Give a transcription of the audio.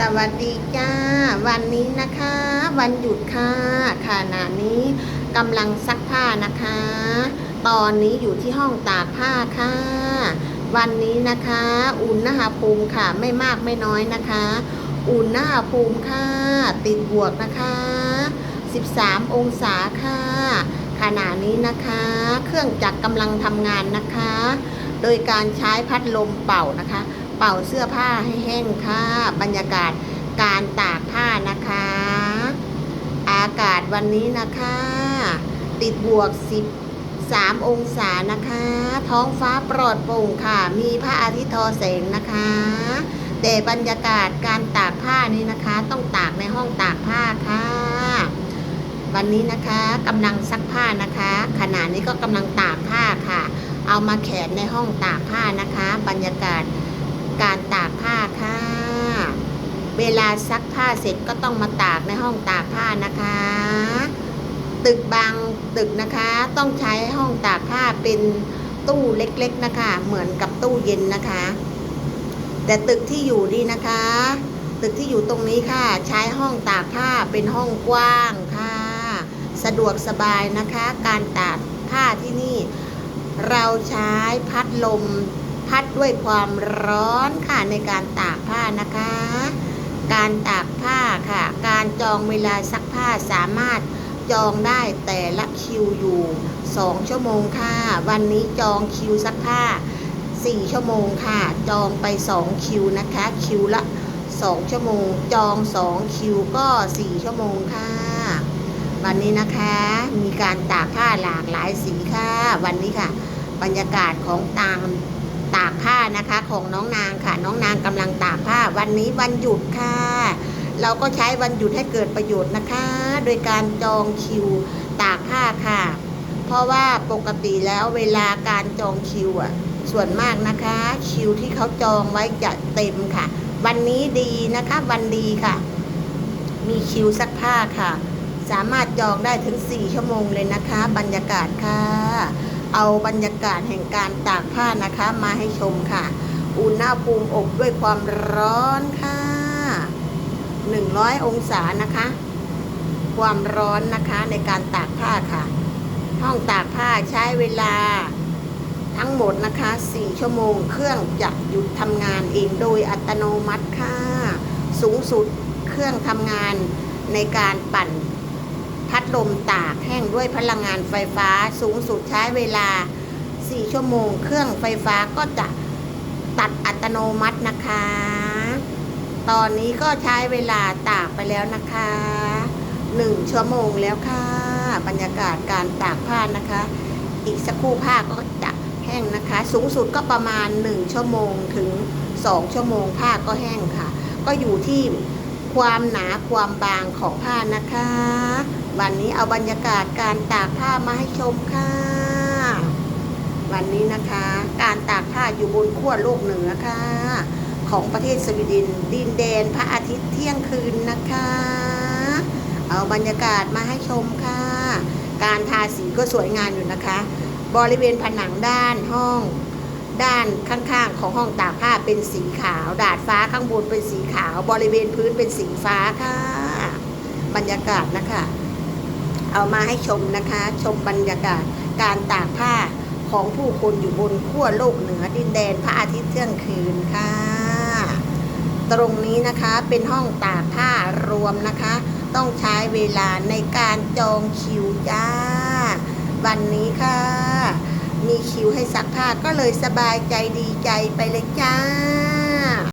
สวัสดีจ้า วันนี้นะคะ วันหยุดค่ะขณะนี้กำลังซักผ้านะคะ ตอนนี้อยู่ที่ห้องตากผ้าค่ะ วันนี้นะคะ อุณหภูมิค่ะ ไม่มากไม่น้อยนะคะ อุณหภูมิค่ะ ติดบวกนะคะ 13 องศาค่ะ ขณะนี้นะคะ เครื่องจักรกำลังทำงานนะคะ โดยการใช้พัดลมเป่านะคะ เป่าเสื้อผ้าให้แห้งค่ะ บรรยากาศการตากผ้านะคะ อากาศวันนี้นะคะ ติดบวก 13 องศานะคะ ท้องฟ้าปลอดโปร่งค่ะ มีพระอาทิตย์ทอแสงนะคะ แต่บรรยากาศการตากผ้านี้นะคะ ต้องตากในห้องตากผ้าค่ะ วันนี้นะคะกำลังซักผ้านะคะ ขณะนี้ก็กำลังตากผ้าค่ะ เอามาแขวนในห้องตากผ้านะคะ บรรยากาศ การตากผ้าค่ะ เวลาซักผ้าเสร็จก็ต้องมาตากในห้องตากผ้านะคะ ตึกบางตึกนะคะต้องใช้ห้องตากผ้าเป็นตู้เล็กๆนะคะ เหมือนกับตู้เย็นนะคะ แต่ตึกที่อยู่ดีนะคะ ตึกที่อยู่ตรงนี้ค่ะ ใช้ห้องตากผ้าเป็นห้องกว้างค่ะ สะดวกสบายนะคะ การตากผ้าที่นี่ เราใช้พัดลม พัดด้วยความร้อนค่ะในการตากผ้านะคะ การตากผ้าค่ะ การจองเวลาซักผ้าสามารถจองได้แต่ละคิวอยู่ 2 ชั่วโมงค่ะ วันนี้จองคิวซักผ้า 4 ชั่วโมงค่ะ จองไป 2 คิวนะคะ คิวละ 2 ชั่วโมง จอง 2 คิวก็ 4 ชั่วโมงค่ะ วันนี้นะคะมีการตากผ้าหลากหลายสีค่ะ วันนี้ค่ะ บรรยากาศของตาง ตากผ้านะคะของน้องนางค่ะ น้องนางกำลังตากผ้า วันนี้วันหยุดค่ะ เราก็ใช้วันหยุดให้เกิดประโยชน์นะคะ โดยการจองคิวตากผ้าค่ะ เพราะว่าปกติแล้วเวลาการจองคิวอะส่วนมากนะคะ คิวที่เขาจองไว้จะเต็มค่ะ วันนี้ดีนะคะวันดีค่ะ มีคิวซักผ้าค่ะ สามารถจองได้ถึง 4 ชั่วโมงเลยนะคะ บรรยากาศค่ะ เอาบรรยากาศแห่งการตากผ้านะคะมาให้ชมค่ะ อุณหภูมิอบด้วยความร้อนค่ะ 100 องศานะคะ ความร้อนนะคะในการตากผ้าค่ะ ห้องตากผ้าใช้เวลาทั้งหมดนะคะ 4 ชั่วโมงเครื่องจะหยุดทำงานเองโดยอัตโนมัติค่ะ สูงสุดเครื่องทำงานในการปั่น พัดลมตากแห้งด้วยพลังงานไฟฟ้าสูงสุดใช้เวลา 4 ชั่วโมง เครื่องไฟฟ้าก็จะตัดอัตโนมัตินะคะ ตอนนี้ก็ใช้เวลาตากไปแล้วนะคะ 1 ชั่วโมงแล้วค่ะ บรรยากาศการตากผ้านะคะ อีกสักครู่ผ้าก็จะแห้งนะคะ สูงสุดก็ประมาณ 1 ชั่วโมงถึง 2 ชั่วโมงผ้าก็แห้งค่ะ ก็อยู่ที่ ความหนาความบางของผ้านะคะ วันนี้เอาบรรยากาศการตากผ้ามาให้ชมค่ะ วันนี้นะคะ การตากผ้าอยู่บนขั้วโลกเหนือค่ะ ของประเทศสวีเดนดินแดนพระอาทิตย์เที่ยงคืนนะคะ เอาบรรยากาศมาให้ชมค่ะ การทาสีก็สวยงามอยู่นะคะ บริเวณผนังด้านห้อง ด้านข้างๆของห้องตากผ้าเป็นสีขาว ดาดฟ้าข้างบนเป็นสีขาว บริเวณพื้นเป็นสีฟ้าค่ะ บรรยากาศนะคะ เอามาให้ชมนะคะ ชมบรรยากาศการตากผ้าของผู้คนอยู่บนขั้วโลกเหนือดินแดนพระอาทิตย์เที่ยงคืนค่ะ ตรงนี้นะคะเป็นห้องตากผ้ารวมนะคะ ต้องใช้เวลาในการจองคิวจ้า วันนี้ค่ะ มีคิวให้ซักผ้าก็เลยสบายใจดีใจไปเลยจ้า